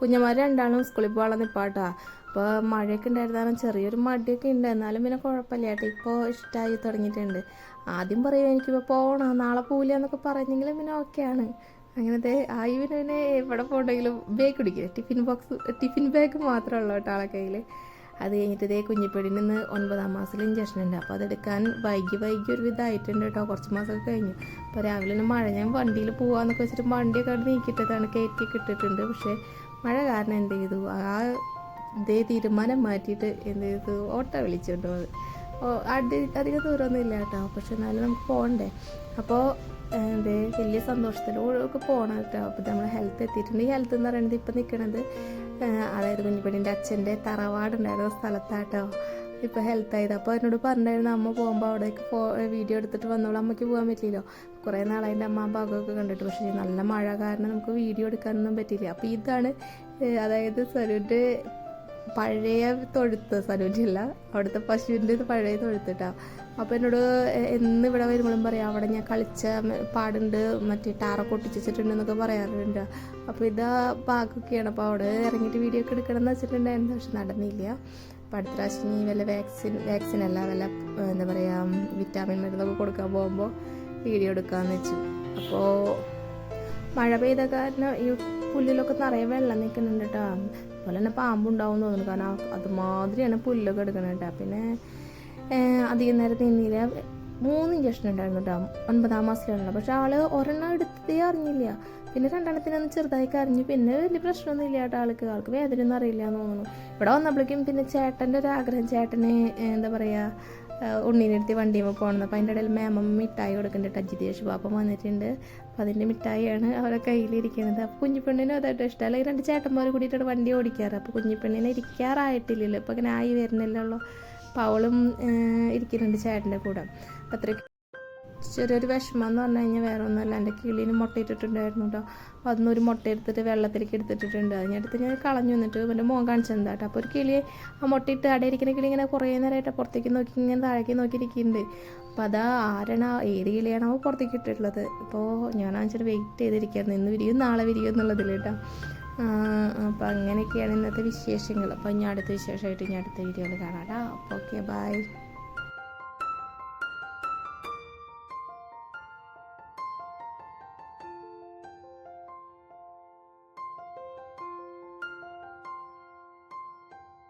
കുഞ്ഞന്മാർ രണ്ടാളും സ്കൂളിൽ പോകാനുള്ള നിപ്പാട്ടാ അപ്പോൾ മഴയൊക്കെ ഉണ്ടായിരുന്നാലും ചെറിയൊരു മടിയൊക്കെ ഉണ്ട്. എന്നാലും പിന്നെ കുഴപ്പമില്ല കേട്ടോ. ഇപ്പോൾ ഇഷ്ടമായി തുടങ്ങിയിട്ടുണ്ട്. ആദ്യം പറയും എനിക്കിപ്പോൾ പോകണം നാളെ പോവില്ല എന്നൊക്കെ പറഞ്ഞെങ്കിലും പിന്നെ ഓക്കെയാണ് അങ്ങനത്തെ ആയി പിന്നെ എവിടെ പോകണമെങ്കിലും ബാഗ് കുടിക്കില്ല ടിഫിൻ ബോക്സ് ടിഫിൻ ബാഗ് മാത്രമേ ഉള്ളൂ കേട്ടോ ആളെ കയ്യിൽ അത് കഴിഞ്ഞിട്ട് ഇതേ കുഞ്ഞിപ്പേടിന് നിന്ന് ഒൻപതാം മാസത്തിൽ ഇഞ്ചക്ഷൻ ഉണ്ട്. അപ്പോൾ അതെടുക്കാൻ വൈകി വൈകി ഒരു വിധമായിട്ടുണ്ട് കേട്ടോ. കുറച്ച് മാസമൊക്കെ കഴിഞ്ഞു. അപ്പോൾ രാവിലെ തന്നെ മഴ ഞാൻ വണ്ടിയിൽ പോകാമെന്നൊക്കെ വെച്ചിട്ട് വണ്ടിയൊക്കെ അവിടെ നീക്കിയിട്ടതാണ് കയറ്റി ഇട്ടിട്ടുണ്ട്. പക്ഷേ മഴ കാരണം എന്ത് ചെയ്തു? ആ ഇതേ തീരുമാനം മാറ്റിയിട്ട് എന്ത് ചെയ്തു? ഓട്ടോ വിളിച്ചുകൊണ്ട് പോയത് അധികം ദൂരമൊന്നും ഇല്ല കേട്ടോ. പക്ഷെ എന്നാലും നമുക്ക് പോകണ്ടേ? അപ്പോൾ എന്ത് വലിയ സന്തോഷത്തിലൊക്കെ പോകണം കേട്ടോ. അപ്പോൾ നമ്മൾ ഹെൽത്ത് എത്തിയിട്ടുണ്ട്. ഈ ഹെൽത്ത് എന്ന് പറയുന്നത് ഇപ്പം നിൽക്കണത് അതായത് കുഞ്ഞിപ്പണിന്റെ അച്ഛന്റെ തറവാടുണ്ടായിരുന്ന സ്ഥലത്താട്ടോ. ഇപ്പോൾ ഹെൽത്ത് ആയത്. അപ്പോൾ എന്നോട് പറഞ്ഞിരുന്നു അമ്മ പോകുമ്പോൾ അവിടേക്ക് പോ വീഡിയോ എടുത്തിട്ട് വന്നോളൂ. അമ്മയ്ക്ക് പോകാൻ പറ്റില്ലല്ലോ കുറേ നാളതിന്റെ അമ്മ ആ ഭാഗമൊക്കെ കണ്ടിട്ട്. പക്ഷേ നല്ല മഴ കാരണം നമുക്ക് വീഡിയോ എടുക്കാനൊന്നും പറ്റിയില്ല. അപ്പോൾ ഇതാണ് അതായത് സരുവിന്റെ പഴയ തൊഴുത്ത്. സനുവിന്റെ അവിടുത്തെ പശുവിന്റെ പഴയ തൊഴുത്തിട്ടാണ് അപ്പോൾ എന്നോട് എന്ന് ഇവിടെ വരുമ്പോഴും പറയാം അവിടെ ഞാൻ കളിച്ച പാടുണ്ട്. മറ്റേ ടാറ പൊട്ടിച്ചിട്ടുണ്ട് എന്നൊക്കെ പറയാറുണ്ട്. അപ്പോൾ ഇതാ ഭാഗമൊക്കെയാണ്. അപ്പോൾ അവിടെ ഇറങ്ങിയിട്ട് വീഡിയോ ഒക്കെ എടുക്കണം എന്ന് വെച്ചിട്ടുണ്ടായിരുന്നു. പക്ഷെ നടന്നില്ല. അപ്പോൾ വല്ല വാക്സിൻ വാക്സിൻ അല്ല വല്ല എന്താ പറയുക വിറ്റാമിൻ മരുന്നൊക്കെ കൊടുക്കാൻ പോകുമ്പോൾ വീഡിയോ എടുക്കാമെന്ന് വെച്ചു. അപ്പോൾ മഴ പെയ്ത കാരണം ഈ പുല്ലിലൊക്കെ നിറയെ വെള്ളം നിൽക്കുന്നുണ്ട് കേട്ടോ അതുപോലെ തന്നെ പാമ്പുണ്ടാവും തോന്നുന്നു. കാരണം അതുമാതിരിയാണ് പുല്ലൊക്കെ എടുക്കുന്നത് കേട്ടോ പിന്നെ അധികം നേരം നിന്നില്ല. മൂന്ന് ഇഞ്ചക്ഷൻ ഉണ്ടായിരുന്നു കേട്ടോ ഒൻപതാം മാസത്തിലുള്ള പക്ഷെ ആൾ ഒരെണ്ണം എടുത്തേ അറിഞ്ഞില്ല. പിന്നെ രണ്ടെണ്ണത്തിനൊന്ന് ചെറുതായി കരഞ്ഞു. പിന്നെ വലിയ പ്രശ്നമൊന്നും ഇല്ല കേട്ടോ ആൾക്ക്. ആൾക്ക് വേദന ഒന്നും അറിയില്ല എന്ന് തോന്നുന്നു. ഇവിടെ വന്നപ്പോഴേക്കും പിന്നെ ചേട്ടന്റെ ഒരു ആഗ്രഹം. ചേട്ടന് എന്താ പറയുക ഉണ്ണീനെടുത്ത് വണ്ടിയുമ്പോൾ പോകണം. അപ്പോൾ അതിന്റെ ഇടയിൽ മേമം മിഠായി കൊടുക്കുന്നുണ്ട് അജിത് യേശു പാപ്പം വന്നിട്ടുണ്ട്. അപ്പോൾ അതിന്റെ മിഠായിയാണ് അവരുടെ കയ്യിലിരിക്കുന്നത്. അപ്പോൾ കുഞ്ഞിപ്പെണ്ണിനും അതായിട്ട് ഇഷ്ടമല്ല രണ്ട് ചേട്ടന്മാർ കൂടിയിട്ടാണ് വണ്ടി ഓടിക്കാറ്. അപ്പോൾ കുഞ്ഞിപ്പെണ്ണിനെ ഇരിക്കാറായിട്ടില്ലല്ലോ. ഇപ്പോൾ ഇങ്ങനെ ആയി വരുന്നില്ലല്ലോ. ഏഹ്, ഇരിക്കുന്നുണ്ട് ചേട്ടന്റെ കൂടെ. അപ്പം അത്രയ്ക്ക് ചെറിയൊരു വിഷമം എന്ന് പറഞ്ഞു കഴിഞ്ഞാൽ വേറെ ഒന്നുമല്ല. എന്റെ കിളീന് മുട്ടയിട്ടിട്ടുണ്ടായിരുന്നു കേട്ടോ. അപ്പോൾ അതിന് ഒരു മുട്ട എടുത്തിട്ട് വെള്ളത്തിലേക്ക് എടുത്തിട്ടിട്ടുണ്ട്. അതിനടുത്ത് ഞാൻ കളഞ്ഞു വന്നിട്ട് എന്റെ മോൻ കാണിച്ചെന്താ കേട്ടോ. അപ്പോൾ ഒരു കിളിയെ ആ മുട്ടയിട്ട് അവിടെ ഇരിക്കുന്ന കിളി ഇങ്ങനെ കുറേ നേരമായിട്ട് പുറത്തേക്ക് നോക്കി ഇങ്ങനെ താഴേക്ക് നോക്കിയിരിക്കുന്നുണ്ട്. അപ്പോൾ അതാ ആരാണ് ഏത് കിളിയാണോ പുറത്തേക്ക് ഇട്ടിട്ടുള്ളത്. അപ്പോൾ ഞാൻ വെച്ചിട്ട് വെയിറ്റ് ചെയ്തിരിക്കുകയായിരുന്നു. ഇന്ന് വിരിയും നാളെ വിരിയും എന്നുള്ളതിൽ കേട്ടോ. അപ്പോൾ അങ്ങനെയൊക്കെയാണ് ഇന്നത്തെ വിശേഷങ്ങൾ. അപ്പോൾ ഇനി അടുത്ത വിശേഷമായിട്ട് ഇനി അടുത്ത വീഡിയോയിൽ കാണാം കേട്ടോ. അപ്പോൾ ഓക്കെ ബൈ